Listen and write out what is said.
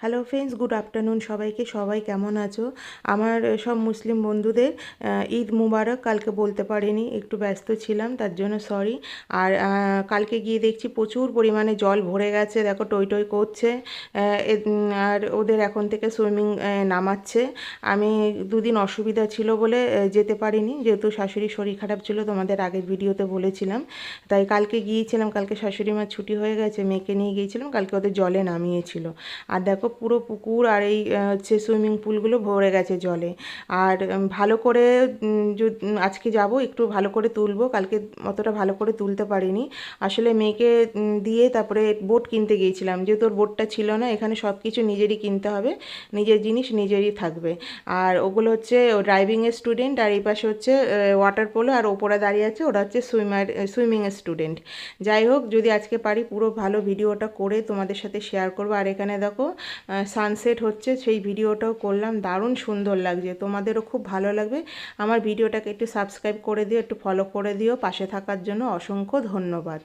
Hello friends good afternoon সবাইকে। সবাই কেমন আছো? আমার সব মুসলিম বন্ধুদের ঈদ মুবারক। কালকে বলতে পারিনি, একটু ব্যস্ত ছিলাম, তার জন্য সরি আর কালকে গিয়ে দেখছি প্রচুর পরিমাণে জল ভরে গেছে, দেখো টই টই করছে আর ওদের এখন থেকে সুইমিং নামাচ্ছে। আমি দুদিন অসুবিধা ছিল বলে যেতে পারিনি, যেহেতু শাশুড়ির শরীর খারাপ ছিল, তোমাদের আগের ভিডিওতে বলেছিলাম। তাই কালকে গিয়েছিলাম, কালকে শাশুড়ি মার ছুটি হয়ে গেছে, মেয়েকে নিয়ে গিয়েছিলাম, কালকে ওদের জলে নামিয়েছিল। আর দেখো পুরো পুকুর আর এই হচ্ছে সুইমিং পুলগুলো ভরে গেছে জলে। আর ভালো করে আজকে যাব, একটু ভালো করে তুলবো, কালকে অতটা ভালো করে তুলতে পারিনি। আসলে মেয়েকে দিয়ে তারপরে বোট কিনতে গিয়েছিলাম। যেহেতু ওর বোটটা ছিল না, এখানে সব কিছু নিজেরই কিনতে হবে, নিজের জিনিস নিজেরই থাকবে। আর ওগুলো হচ্ছে ড্রাইভিংয়ের স্টুডেন্ট আর এই পাশে হচ্ছে ওয়াটার পোলো আর ওপরে দাঁড়িয়ে আছে, ওরা হচ্ছে সুইমার সুইমিংয়ের স্টুডেন্ট যাই হোক, যদি আজকে পারি, পুরো ভালো ভিডিওটা করে তোমাদের সাথে শেয়ার করব। আর এখানে দেখো সানসেট হচ্ছে, সেই ভিডিওটাও করলাম। দারুণ সুন্দর লাগছে। তোমাদেরও খুব ভালো লাগবে। আমার ভিডিওটাকে একটু সাবস্ক্রাইব করে দিও, একটু ফলো করে দিও। পাশে থাকার জন্য অসংখ্য ধন্যবাদ।